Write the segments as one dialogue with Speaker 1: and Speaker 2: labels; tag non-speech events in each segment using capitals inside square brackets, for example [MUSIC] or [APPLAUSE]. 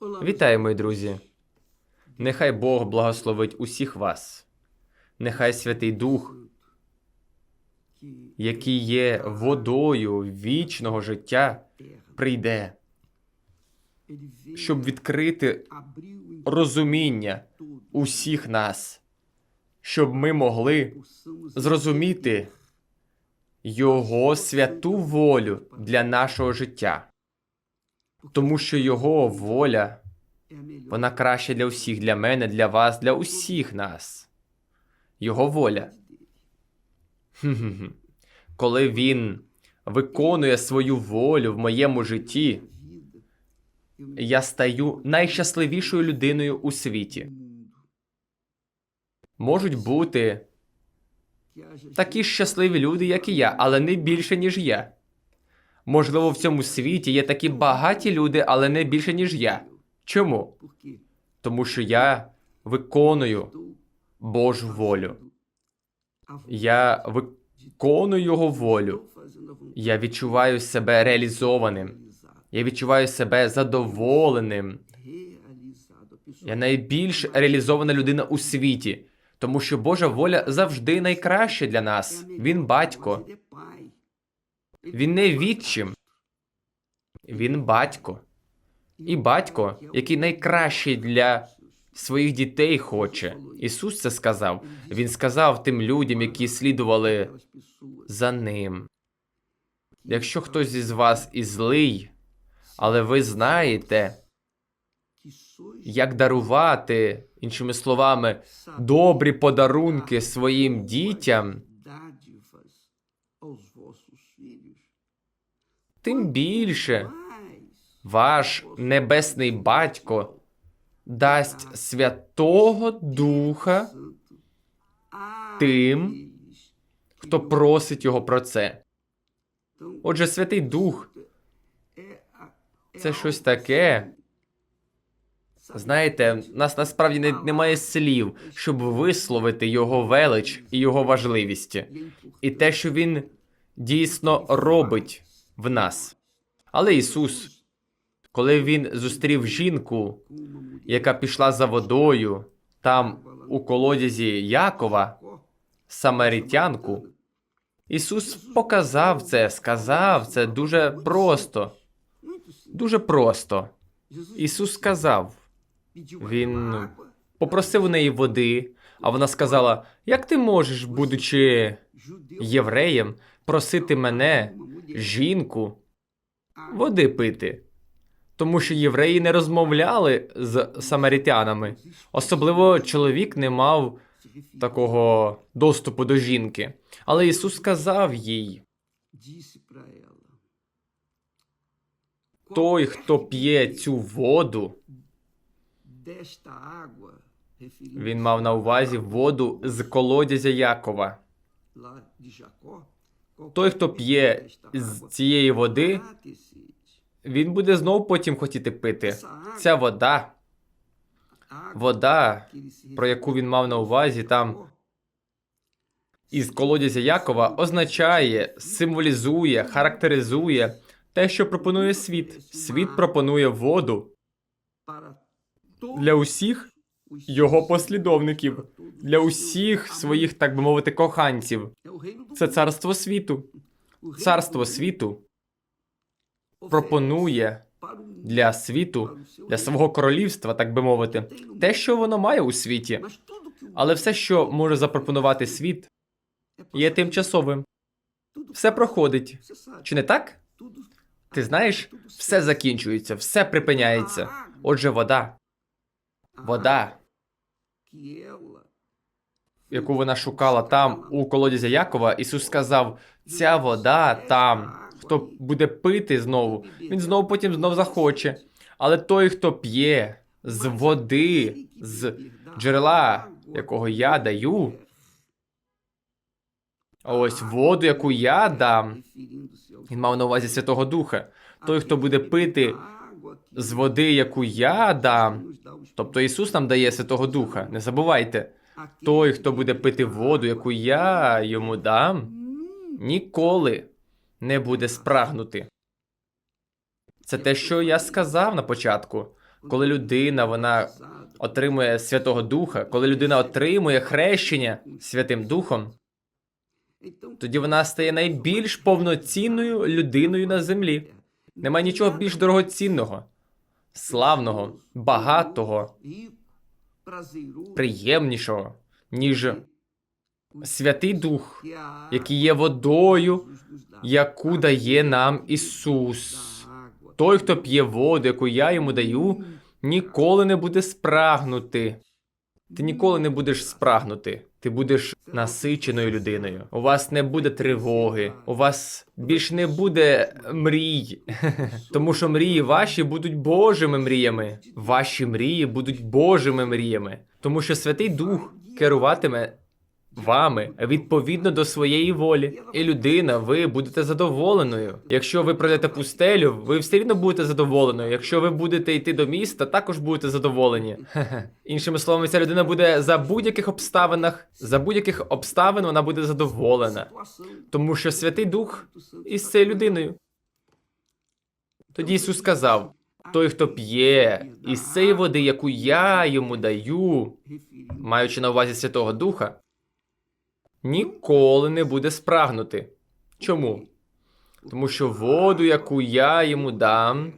Speaker 1: Вітаю, мої друзі! Нехай Бог благословить усіх вас. Нехай Святий Дух, який є водою вічного життя, прийде, щоб відкрити розуміння усіх нас, щоб ми могли зрозуміти Його святу волю для нашого життя, тому що Його воля вона краща для всіх, для мене, для вас, для усіх нас. Його воля. Коли він виконує свою волю в моєму житті, я стаю найщасливішою людиною у світі. Можуть бути такі щасливі люди, як і я, але не більше, ніж я. Можливо, в цьому світі є такі багаті люди, але не більше, ніж я. Чому? Тому що я виконую Божу волю. Я виконую Його волю. Я відчуваю себе реалізованим. Я відчуваю себе задоволеним. Я найбільш реалізована людина у світі, тому що Божа воля завжди найкраща для нас. Він батько. Він не відчим. Він батько. І батько, який найкращий для своїх дітей хоче. Ісус це сказав. Він сказав тим людям, які слідували за ним. Якщо хтось із вас і злий, але ви знаєте, як дарувати, іншими словами, добрі подарунки своїм дітям, тим більше ваш небесний батько дасть Святого Духа тим, хто просить його про це. Отже, Святий Дух це щось таке. Знаєте, нас насправді не, немає слів, щоб висловити його велич і його важливість, і те, що він дійсно робить в нас. Але Ісус, коли він зустрів жінку, яка пішла за водою там у колодязі Якова, самаритянку, Ісус показав це, сказав це дуже просто. Дуже просто. Ісус сказав, Він попросив у неї води, а вона сказала: Як ти можеш, будучи євреєм, просити мене, жінку, води пити? Тому що євреї не розмовляли з самаритянами. Особливо чоловік не мав такого доступу до жінки. Але Ісус сказав їй: той, хто п'є цю воду, він мав на увазі воду з колодязя Якова. Той, хто п'є з цієї води, він буде знов потім хотіти пити. Ця вода, вода, про яку він мав на увазі там із колодязя Якова, означає, символізує, характеризує те, що пропонує світ. Світ пропонує воду для усіх його послідовників, для усіх своїх, так би мовити, коханців. Це царство світу. Царство світу пропонує для світу, для свого королівства, так би мовити, те, що воно має у світі. Але все, що може запропонувати світ, є тимчасовим. Все проходить. Чи не так? Ти знаєш, все закінчується, все припиняється. Отже, вода. Вода, яку вона шукала там у колодязі Якова, Ісус сказав: ця вода там, хто буде пити знову, він знову потім знов захоче. Але той, хто п'є з води, з джерела, якого я даю, а ось воду, яку я дам, він мав на увазі Святого Духа. Той, хто буде пити з води, яку я дам, тобто Ісус нам дає Святого Духа, не забувайте. Той, хто буде пити воду, яку я йому дам, ніколи не буде спрагнути. Це те, що я сказав на початку. Коли людина вона отримує Святого Духа, коли людина отримує хрещення Святим Духом, тоді вона стає найбільш повноцінною людиною на землі. Немає нічого більш дорогоцінного, славного, багатого, приємнішого, ніж Святий Дух, який є водою, яку дає нам Ісус. Той, хто п'є воду, яку я йому даю, ніколи не буде спрагнути. Ти ніколи не будеш спрагнути. Ти будеш насиченою людиною. У вас не буде тривоги, у вас більш не буде мрій. [LAUGHS] Тому що мрії ваші будуть Божими мріями. Ваші мрії будуть Божими мріями. Тому що Святий Дух керуватиме вами відповідно до своєї волі. І людина, ви будете задоволеною. Якщо ви пройдете пустелю, ви все рівно будете задоволеною. Якщо ви будете йти до міста, також будете задоволені. Іншими словами, ця людина буде за будь-яких обставинах, за будь-яких обставин вона буде задоволена. Тому що Святий Дух із цією людиною. Тоді Ісус сказав: той, хто п'є із цієї води, яку я йому даю, маючи на увазі Святого Духа, ніколи не буде спрагнути. Чому? Тому що воду, яку я йому дам,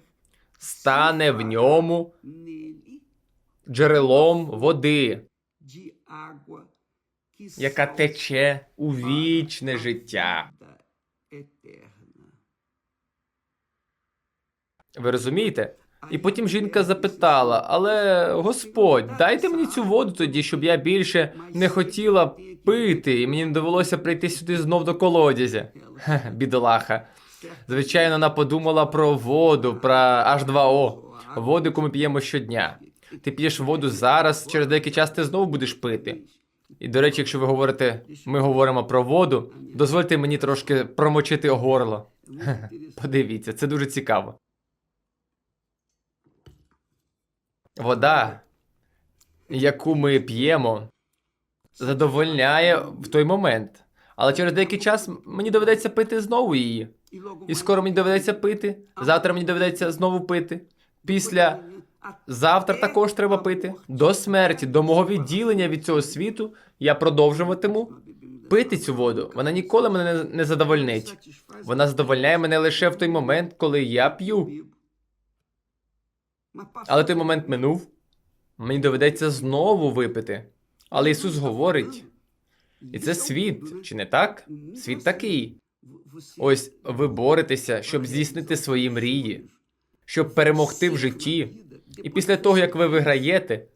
Speaker 1: стане в ньому джерелом води, яка тече у вічне життя. Ви розумієте? І потім жінка запитала: Але Господь, дайте мені цю воду тоді, щоб я більше не хотіла пити, і мені не довелося прийти сюди знов до колодязя. [LAUGHS] Хе, бідолаха. Звичайно, вона подумала про воду, про H2O, воду, яку ми п'ємо щодня. Ти п'єш воду зараз, через деякий час ти знову будеш пити. І до речі, якщо ви говорите, ми говоримо про воду, дозвольте мені трошки промочити горло. Подивіться, це дуже цікаво. Вода, яку ми п'ємо, задовольняє в той момент. Але через деякий час мені доведеться пити знову її. І скоро мені доведеться пити. Завтра мені доведеться знову пити. Після завтра також треба пити. До смерті, до мого відділення від цього світу, я продовжуватиму пити цю воду. Вона ніколи мене не- задовольнить. Вона задовольняє мене лише в той момент, коли я п'ю. Але той момент минув. Мені доведеться знову випити. Але Ісус говорить, і це світ, чи не так? Світ такий. Ось ви боретеся, щоб здійснити свої мрії, щоб перемогти в житті. І після того, як ви виграєте,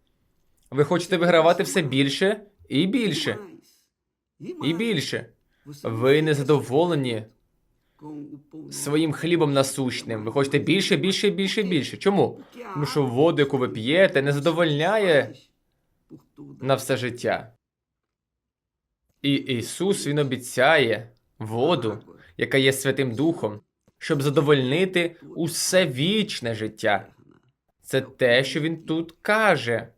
Speaker 1: ви хочете вигравати все більше і більше, і більше. Ви не задоволені своїм хлібом насущним. Ви хочете більше, більше, більше, більше. Чому? Тому що воду, яку ви п'єте, не задовольняє на все життя. І Ісус Він обіцяє воду, яка є Святим Духом, щоб задовольнити усе вічне життя. Це те, що він тут каже.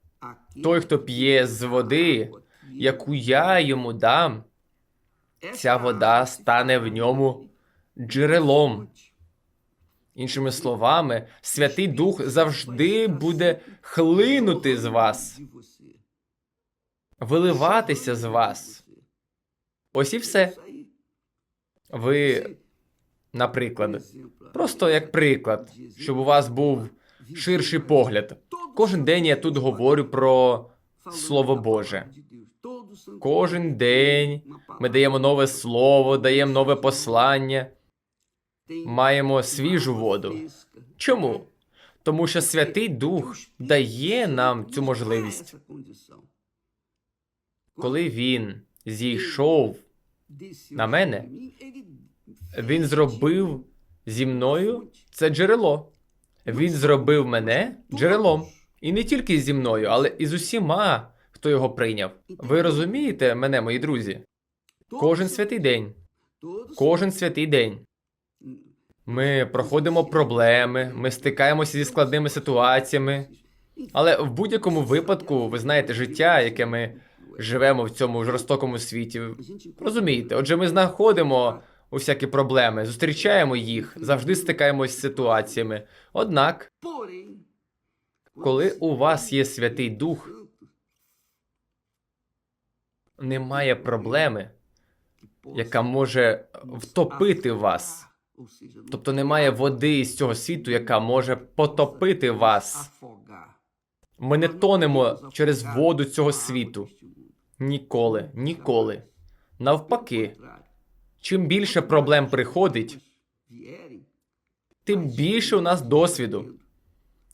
Speaker 1: Той, хто п'є з води, яку я йому дам, ця вода стане в ньому джерелом. Іншими словами, Святий Дух завжди буде хлинути з вас, виливатися з вас. Ось і все. Ви, наприклад, просто як приклад, щоб у вас був ширший погляд. Кожен день я тут говорю про Слово Боже. Кожен день ми даємо нове слово, даємо нове послання, маємо свіжу воду. Чому? Тому що Святий Дух дає нам цю можливість. Коли він зійшов на мене, він зробив зі мною це джерело. Він зробив мене джерелом. І не тільки зі мною, але і з усіма, хто його прийняв. Ви розумієте мене, мої друзі? Кожен святий день, кожен святий день. Ми проходимо проблеми, ми стикаємося зі складними ситуаціями. Але в будь-якому випадку, ви знаєте, життя, яке ми живемо в цьому жорстокому світі. Розумієте, отже, ми знаходимо усякі проблеми, зустрічаємо їх, завжди стикаємось з ситуаціями. Однак, Коли у вас є Святий Дух, немає проблеми, яка може втопити вас. Тобто немає води із цього світу, яка може потопити вас. Ми не тонемо через воду цього світу. Ніколи, ніколи. Навпаки, чим більше проблем приходить, тим більше у нас досвіду.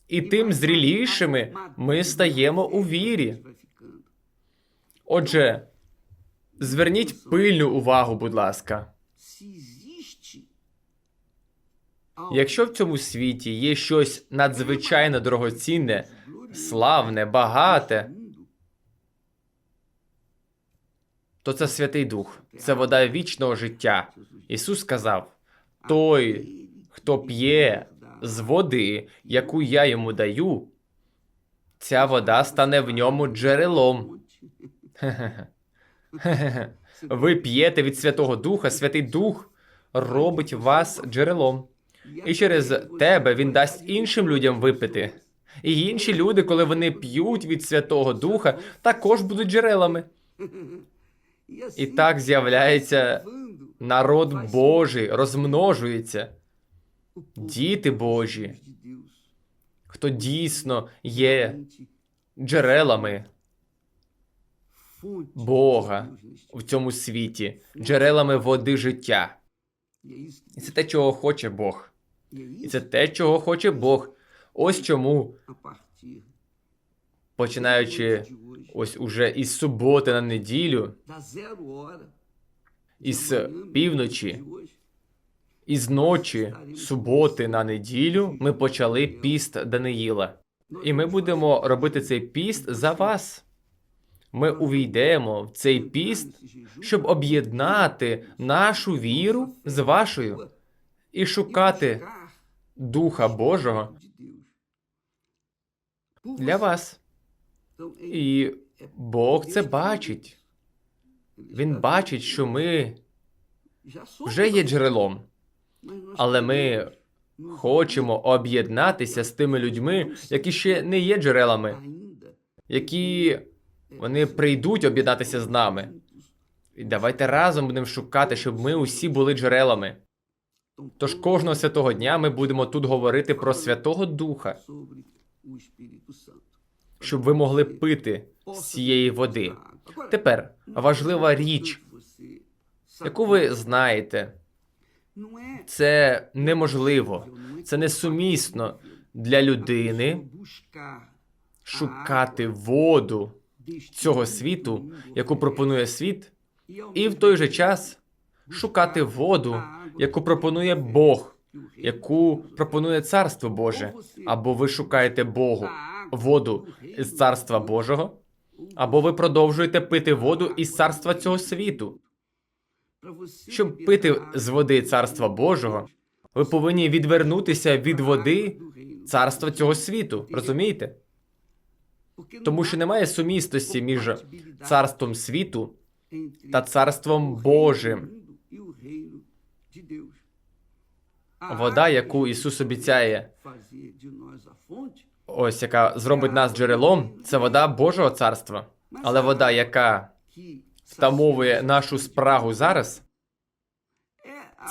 Speaker 1: І тим зрілішими ми стаємо у вірі. Отже, зверніть пильну увагу, будь ласка. Якщо в цьому світі є щось надзвичайно дорогоцінне, славне, багате, то це Святий Дух, це вода вічного життя. Ісус сказав: той, хто п'є з води, яку я йому даю, ця вода стане в ньому джерелом. [LAUGHS] Ви п'єте від Святого Духа, Святий Дух робить вас джерелом. І через тебе він дасть іншим людям випити. І інші люди, коли вони п'ють від Святого Духа, також будуть джерелами. І так з'являється народ Божий, розмножується. Діти Божі, хто дійсно є джерелами Бога в цьому світі, джерелами води життя. І це те, чого хоче Бог. І це те, чого хоче Бог. Ось чому, починаючи ось уже із суботи на неділю, із півночі, із ночі, суботи на неділю, ми почали піст Даниїла. І ми будемо робити цей піст за вас. Ми увійдемо в цей піст, щоб об'єднати нашу віру з вашою і шукати Духа Божого для вас. І Бог це бачить. Він бачить, що ми вже є джерелом, але ми хочемо об'єднатися з тими людьми, які ще не є джерелами, які вони прийдуть об'єднатися з нами. І давайте разом будемо шукати, щоб ми усі були джерелами. Тож кожного святого дня ми будемо тут говорити про Святого Духа, щоб ви могли пити з цієї води. Тепер важлива річ, яку ви знаєте, це неможливо, це несумісно для людини шукати воду цього світу, яку пропонує світ, і в той же час шукати воду, яку пропонує Бог, яку пропонує Царство Боже, або ви шукаєте Богу воду з Царства Божого, або ви продовжуєте пити воду із царства цього світу. Щоб пити з води Царства Божого, ви повинні відвернутися від води царства цього світу. Розумієте? Тому що немає сумістості між царством світу та царством Божим. Вода, яку Ісус обіцяє, ось яка зробить нас джерелом, це вода Божого царства. Але вода, яка втамовує нашу спрагу зараз,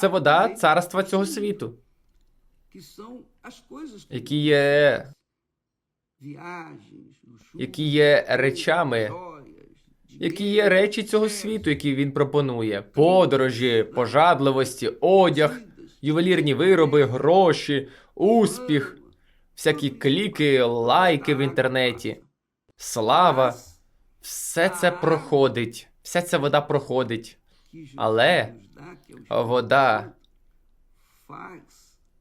Speaker 1: це вода царства цього світу, які є, які є речами, які є речі цього світу, які він пропонує: подорожі, пожадливості, одяг, ювелірні вироби, гроші, успіх, всякі кліки, лайки в інтернеті, слава. Все це проходить, вся ця вода проходить. Але вода,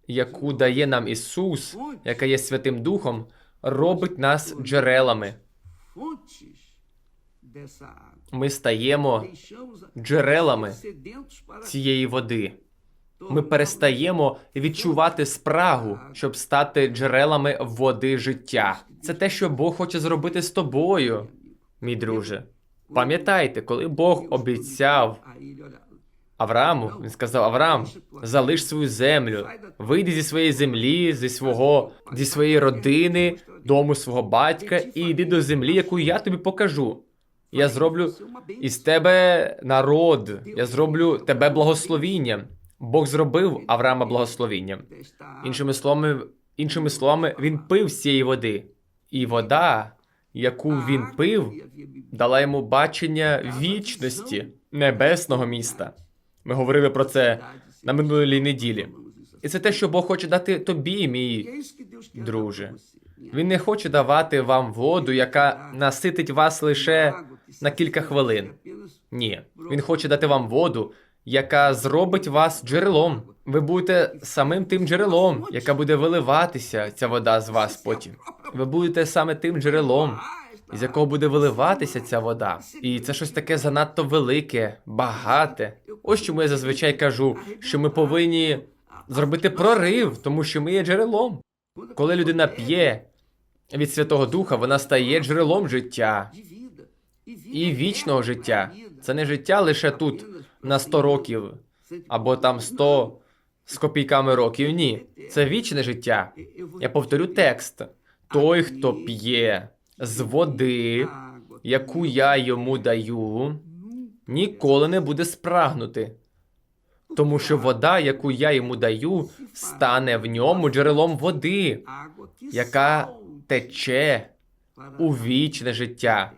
Speaker 1: яку дає нам Ісус, яка є Святим Духом, робить нас джерелами. Ми стаємо джерелами цієї води. Ми перестаємо відчувати спрагу, щоб стати джерелами води життя. Це те, що Бог хоче зробити з тобою, мій друже. Пам'ятайте, коли Бог обіцяв Аврааму, він сказав: Авраам, залиш свою землю, вийди зі своєї землі, зі свого зі своєї родини, дому свого батька і йди до землі, яку я тобі покажу. Я зроблю із тебе народ, я зроблю тебе благословінням. Бог зробив Авраама благословінням. Іншими словами, іншими словами, він пив з цієї води. І вода, яку він пив, дала йому бачення вічності небесного міста. Ми говорили про це на минулій неділі. І це те, що Бог хоче дати тобі, мій друже. Він не хоче давати вам воду, яка наситить вас лише на кілька хвилин. Ні, він хоче дати вам воду, яка зробить вас джерелом. Ви будете самим тим джерелом, яка буде виливатися ця вода з вас потім. Ви будете саме тим джерелом, з якого буде виливатися ця вода. І це щось таке занадто велике, багате. Ось чому я зазвичай кажу, що ми повинні зробити прорив, тому що ми є джерелом. Коли людина п'є від Святого Духа, вона стає джерелом життя і вічного життя. Це не життя лише тут на 100 років або там 100 з копійками років. Ні, це вічне життя. Я повторю текст: той, хто п'є з води, яку я йому даю, ніколи не буде спрагнути. Тому що вода, яку я йому даю, стане в ньому джерелом води, яка тече у вічне життя.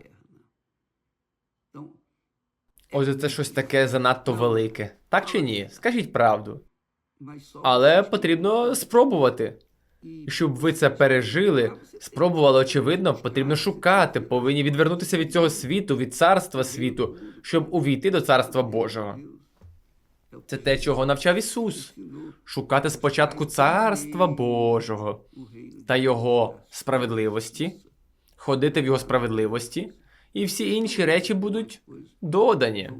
Speaker 1: Ось це щось таке занадто велике. Так чи ні? Скажіть правду. Але потрібно спробувати. Щоб ви це пережили, спробували, очевидно, потрібно шукати, повинні відвернутися від цього світу, від царства світу, щоб увійти до царства Божого. Це те, чого навчав Ісус. Шукати спочатку царства Божого та Його справедливості, ходити в Його справедливості, і всі інші речі будуть додані.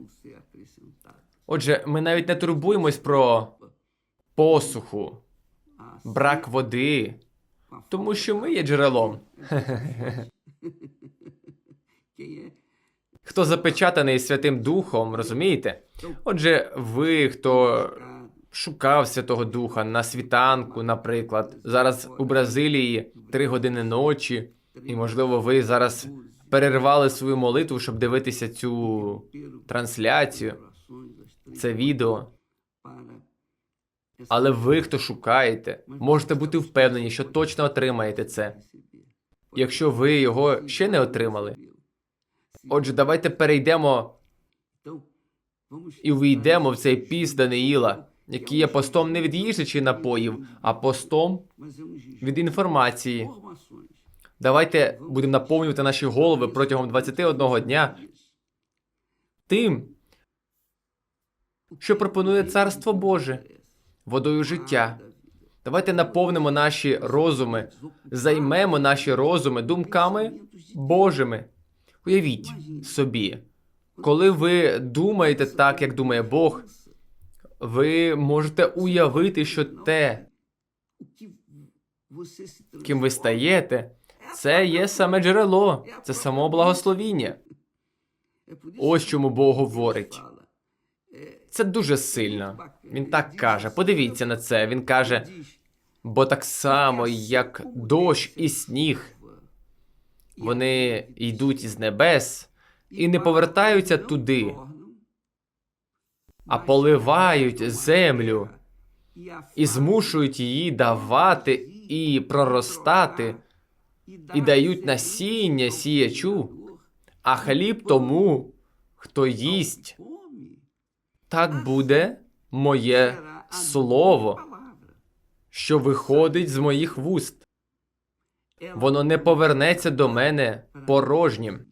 Speaker 1: Отже, ми навіть не турбуємось про посуху, брак води, тому що ми є джерелом. [LAUGHS] Хто запечатаний Святим Духом, розумієте? Отже, ви, хто шукав Святого Духа на світанку, наприклад, зараз у Бразилії три години ночі, і можливо, ви зараз перервали свою молитву, щоб дивитися цю трансляцію, це відео. Але ви, хто шукаєте, можете бути впевнені, що точно отримаєте це, якщо ви його ще не отримали. Отже, давайте перейдемо і увійдемо в цей піст Даниїла, який є постом не від їжі чи напоїв, а постом від інформації. Давайте будемо наповнювати наші голови протягом 21 дня тим, що пропонує Царство Боже водою життя. Давайте наповнимо наші розуми, займемо наші розуми думками Божими. Уявіть собі, коли ви думаєте так, як думає Бог, ви можете уявити, що те, ким ви стаєте, це є саме джерело, це само благословіння. Ось чому Бог говорить. Це дуже сильно. Він так каже. Подивіться на це. Він каже: бо так само, як дощ і сніг, вони йдуть із небес і не повертаються туди, а поливають землю і змушують її давати і проростати, і дають насіння сіячу, а хліб тому, хто їсть. Так буде моє слово, що виходить з моїх вуст. Воно не повернеться до мене порожнім.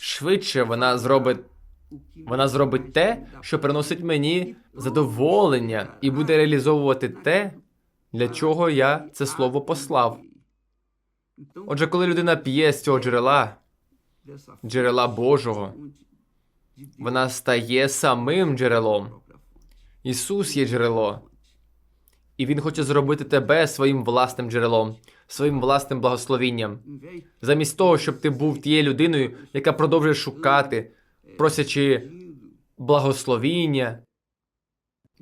Speaker 1: Швидше вона зробить вона зробить те, що приносить мені задоволення, і буде реалізовувати те, для чого я це слово послав. Отже, коли людина п'є з цього джерела, джерела Божого, вона стає самим джерелом. Ісус є джерело. І Він хоче зробити тебе своїм власним джерелом, своїм власним благословінням. Замість того, щоб ти був тією людиною, яка продовжує шукати, просячи благословіння.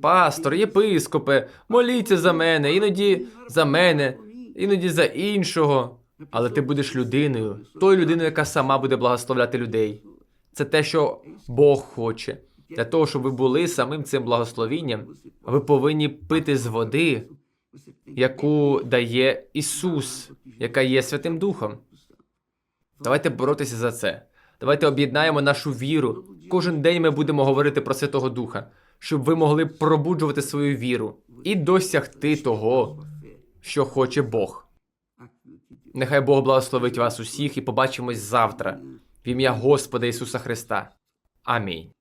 Speaker 1: Пастор, єпископе, моліться за мене, іноді за мене, іноді за іншого. Але ти будеш людиною, тою людиною, яка сама буде благословляти людей. Це те, що Бог хоче. Для того, щоб ви були самим цим благословінням, ви повинні пити з води, яку дає Ісус, яка є Святим Духом. Давайте боротися за це. Давайте об'єднаємо нашу віру. Кожен день ми будемо говорити про Святого Духа, щоб ви могли пробуджувати свою віру і досягти того, що хоче Бог. Нехай Бог благословить вас усіх і побачимось завтра. В ім'я Господа Ісуса Христа. Амінь.